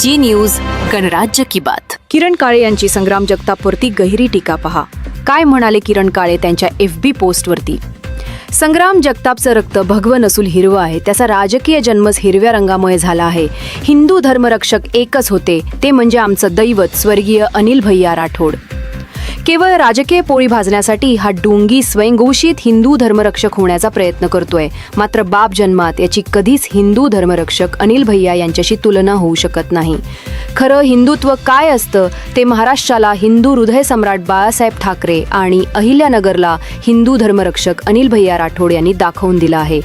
जी news गणराज्य की बात. किरण काळे यांची संग्राम जगतापवरती गहिरी टीका पहा. काय म्हणाले किरण काळे त्यांच्या एफ बी पोस्टवरती? संग्राम जगतापचं रक्त भगव नसूल हिरवं आहे त्याचा राजकीय जन्मच हिरव्या रंगामुळे झाला आहे. हिंदू धर्मरक्षक एकच होते ते म्हणजे आमचं दैवत स्वर्गीय अनिल भैया राठोड. केवळ राजकीय पोळी भाजण्यासाठी हा डोंगी स्वयंघोषित हिंदू धर्मरक्षक होण्याचा प्रयत्न करतोय. मात्र बाप जन्मात याची कधीच हिंदू धर्मरक्षक अनिल भैया यांच्याशी तुलना होऊ शकत नाही. खरं हिंदुत्व काय असतं? ते महाराष्ट्राला हिंदू हृदय सम्राट बाळासाहेब ठाकरे आणि अहिल्यानगरला हिंदू धर्मरक्षक अनिल भैया राठोड यांनी दाखवून दिलं आहे.